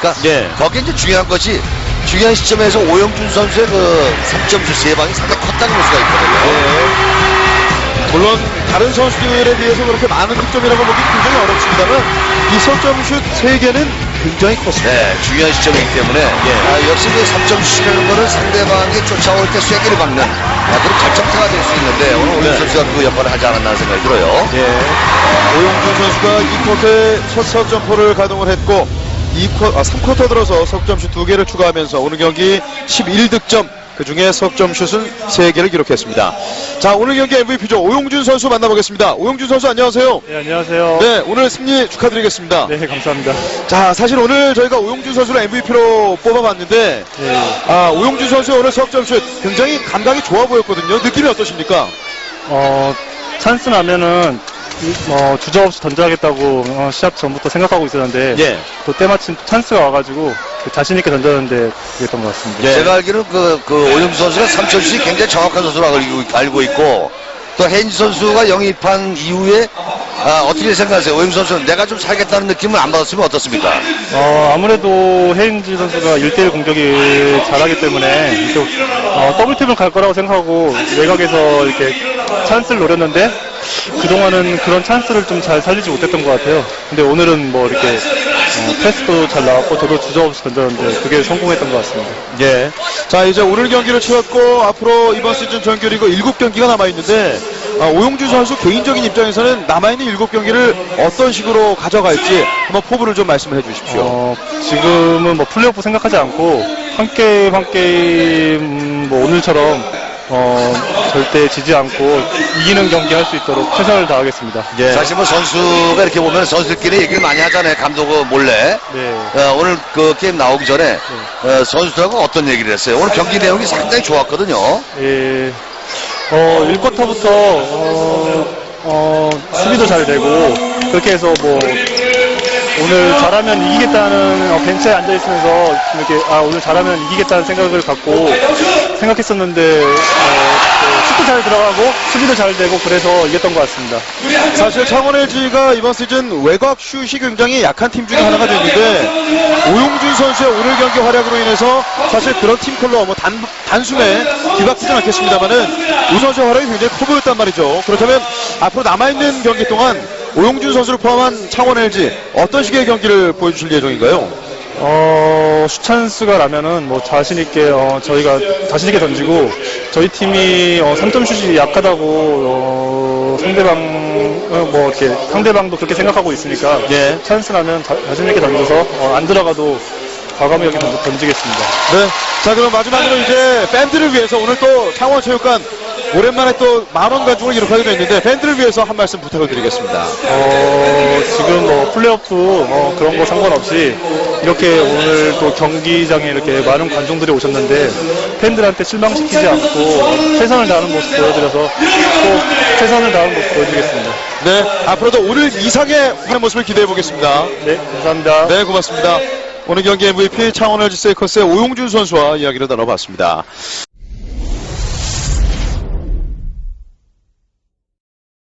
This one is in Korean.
그러니까 예. 거기에 이제 중요한 것이 중요한 시점에서 오영준 선수의 그 3점슛 세 방이 상당히 컸다는 볼 수가 있거든요. 예. 물론 다른 선수들에 비해서 그렇게 많은 득점이라고 보기 굉장히 어렵습니다만 이 석점슛 3개는 굉장히 컸습니다. 네, 중요한 시점이기 때문에 아, 역시 그 3점슛이라는 거는 상대방이 쫓아올 때 쐐기를 박는 아, 그런 결정타가 될 수 있는데 오늘 오영 네. 선수가 그 역할을 하지 않았나 생각이 들어요. 예. 오용준 선수가 2쿼터에 첫 석점포를 가동을 했고 2쿼, 아, 3쿼터 들어서 석점슛 2개를 추가하면서 오늘 경기 11득점 그 중에 석점슛은 3개를 기록했습니다. 자 오늘 경기 MVP죠. 오용준 선수 만나보겠습니다. 오용준 선수 안녕하세요. 네, 안녕하세요. 네 오늘 승리 축하드리겠습니다. 네, 감사합니다. 자 사실 오늘 저희가 오용준 선수를 MVP로 뽑아봤는데 네, 아, 오용준 선수의 오늘 석점슛 굉장히 감각이 좋아 보였거든요. 느낌이 어떠십니까? 어, 찬스 나면은, 이- 어, 주저 없이 던져야겠다고, 어, 시합 전부터 생각하고 있었는데, 예. 또 때마침 찬스가 와가지고, 그 자신 있게 던졌는데, 그랬던 것 같습니다. 예. 제가 알기로는 그, 그 오영준 선수가 3점슛이 굉장히 정확한 선수로 알고, 알고 있고 또 헤인지 선수가 영입한 이후에 아, 어떻게 생각하세요? 오영준 선수는 내가 좀 살겠다는 느낌을 안 받았으면 어떻습니까? 어, 아무래도 헤인지 선수가 1대1 공격이 잘하기 때문에, 또, 어, 더블팀을 갈 거라고 생각하고, 외곽에서 이렇게 찬스를 노렸는데, 그동안은 그런 찬스를 좀 잘 살리지 못했던 것 같아요. 근데 오늘은 뭐 이렇게, 어, 패스도 잘 나왔고, 저도 주저없이 던졌는데, 그게 성공했던 것 같습니다. 예. 자, 이제 오늘 경기를 치렀고, 앞으로 이번 시즌 정규리그 7경기가 남아있는데, 아, 오용준 선수 개인적인 입장에서는 남아있는 7경기를 어떤 식으로 가져갈지 한번 포부를 좀 말씀을 해 주십시오. 어, 지금은 뭐 플레이오프 생각하지 않고 한 게임 한 게임 음, 뭐 오늘처럼 어, 절대 지지 않고 이기는 경기 할 수 있도록 최선을 다하겠습니다. 예. 사실 뭐 선수가 이렇게 보면 선수들끼리 얘기를 많이 하잖아요. 감독 몰래. 네. 어, 오늘 그 게임 나오기 전에 어, 선수들하고 어떤 얘기를 했어요? 오늘 경기 내용이 상당히 좋았거든요. 예, 어, 1쿼터부터 어, 어, 수비도 잘 되고 그렇게 해서 뭐 오늘 잘하면 이기겠다는 어, 벤치에 앉아 있으면서 이렇게 아 오늘 잘하면 이기겠다는 생각을 갖고 생각했었는데 어, 또 슛도 잘 들어가고 수비도 잘 되고 그래서 이겼던 것 같습니다. 사실 창원 LG가 이번 시즌 외곽 슛이 굉장히 약한 팀 중에 하나가 됐는데 오용준 선수의 오늘 경기 활약으로 인해서 사실 그런 팀 컬러 뭐 단, 단숨에 뒤바뀌진 않겠습니다만은 우 선수의 활약이 굉장히 커 보였단 말이죠. 그렇다면 앞으로 남아있는 경기 동안 오용준 선수를 포함한 창원 LG 어떤 식의 경기를 보여주실 예정인가요? 어, 슈찬스가 라면은 뭐 자신있게, 어, 저희가 자신있게 던지고, 저희 팀이, 어, 3점 슛이 약하다고, 어, 상대방, 어, 뭐, 이렇게, 상대방도 그렇게 생각하고 있으니까, 예. 찬스 나면 자, 자신있게 던져서, 어, 안 들어가도 과감하게 던- 던지겠습니다. 네. 자, 그럼 마지막으로 이제 팬들을 위해서 오늘 또 창원체육관 오랜만에 또 만원 가중을 기록하게 됐는데 팬들을 위해서 한 말씀 부탁을 드리겠습니다. 어, 지금 뭐 플레이오프 어, 그런 거 상관없이 이렇게 오늘 또 경기장에 이렇게 많은 관중들이 오셨는데 팬들한테 실망시키지 않고 최선을 다하는 모습 보여드려서 꼭 최선을 다하는 모습 보여드리겠습니다. 네. 앞으로도 오늘 이상의 하는 모습을 기대해 보겠습니다. 네, 감사합니다. 네, 고맙습니다. 오늘 경기 MVP 창원 LG 세이커스의 오용준 선수와 이야기를 나눠봤습니다.